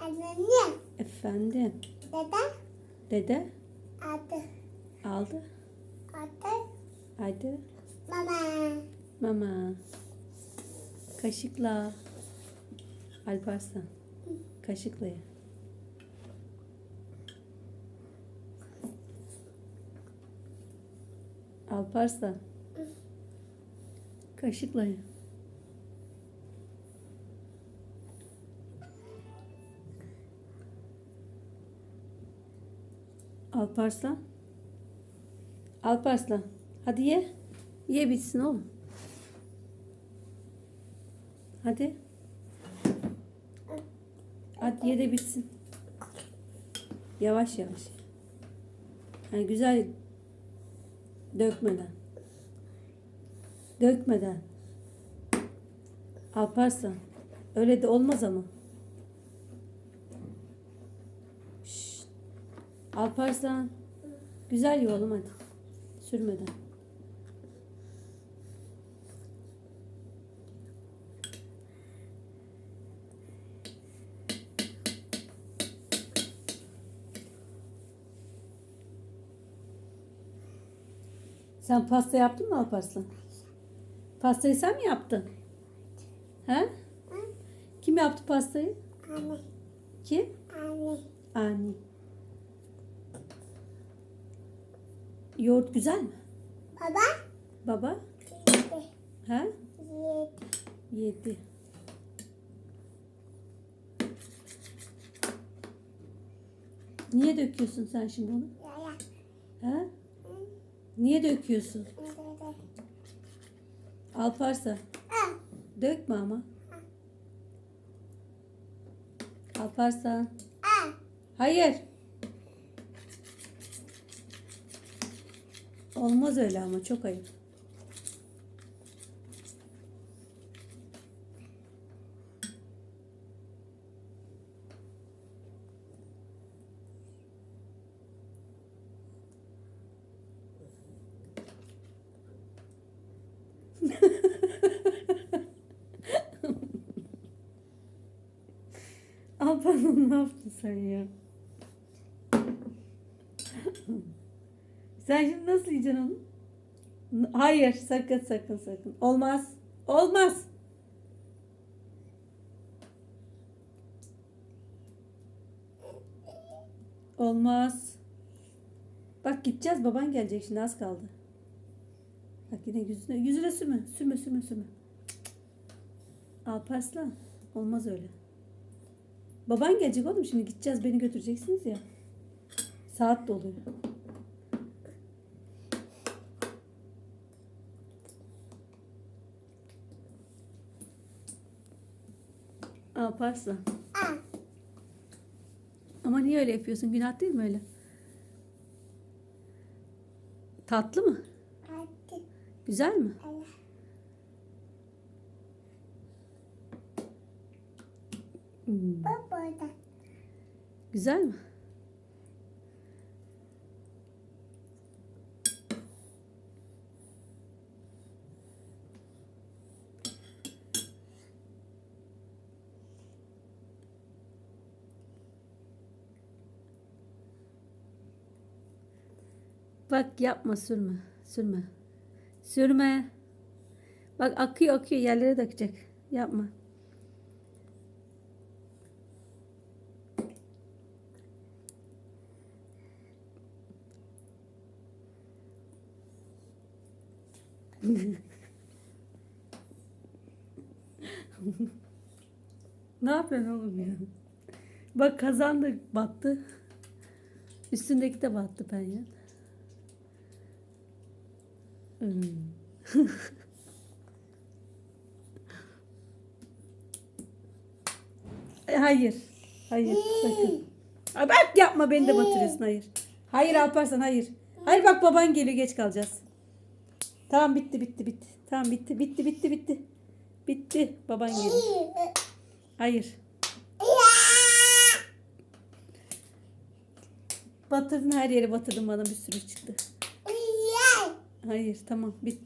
Anne. Efendim. Dede. Dede Adı. aldı. Adı. Haydi. Mama. Mama. Kaşıkla. Alparslan. Kaşıkla ye. Alparslan. Kaşıkla ye. Alparslan. Alparslan. Hadi ye. Ye bitsin oğlum. Hadi. Hadi ye de bitsin. Yavaş yavaş. Yani güzel dökmeden. Dökmeden. Alparslan. Öyle de olmaz ama. Alparslan. Güzel ye oğlum hadi. Sürmeden. Sen pasta yaptın mı Alparslan? Pastayı sen mi yaptın? He? Kim yaptı pastayı? Anne. Kim? Anne. Anne. Yoğurt güzel mi? Baba. Baba? Yedi. He? Yedi. Yedi. Niye döküyorsun sen şimdi onu? Yaya. He? Niye döküyorsun? Ah. Dökme ama. Alparslan. Ah. Hayır. Olmaz öyle ama çok ayıp. Alparslan ne yaptın sen ya? Sen şimdi nasıl yiyeceksin onu? Hayır sakın sakın sakın. Olmaz. Olmaz. Olmaz. Bak gideceğiz baban gelecek şimdi az kaldı. Bak yine yüzüne, yüzüne sürme. Sürme sürme sürme. Alparslan. Olmaz öyle. Baban gelecek oğlum şimdi gideceğiz beni götüreceksiniz ya. Saat doluyor. Alparslan. Ah. Ama niye öyle yapıyorsun? Günah değil mi öyle? Tatlı mı? Hadi. Güzel mi? Allah. Hmm, Bak burada. Güzel mi? Bak yapma sürme. Sürme. Sürme. Bak akıyor akıyor yerlere dökecek. Yapma. ne yapıyorsun oğlum ya? Bak kazan battı. Üstündeki de battı penyen. Hayır. Hayır sakın. Aa, Bak yapma beni de batırıyorsun hayır. Hayır Alparslan hayır. Hayır bak baban geliyor geç kalacağız. Tamam bitti bitti bitti. Tamam bitti bitti bitti bitti. Bitti baban geliyor. Hayır. Batırdın her yere batırdın bana bir sürü çıktı. Hayır tamam bitti.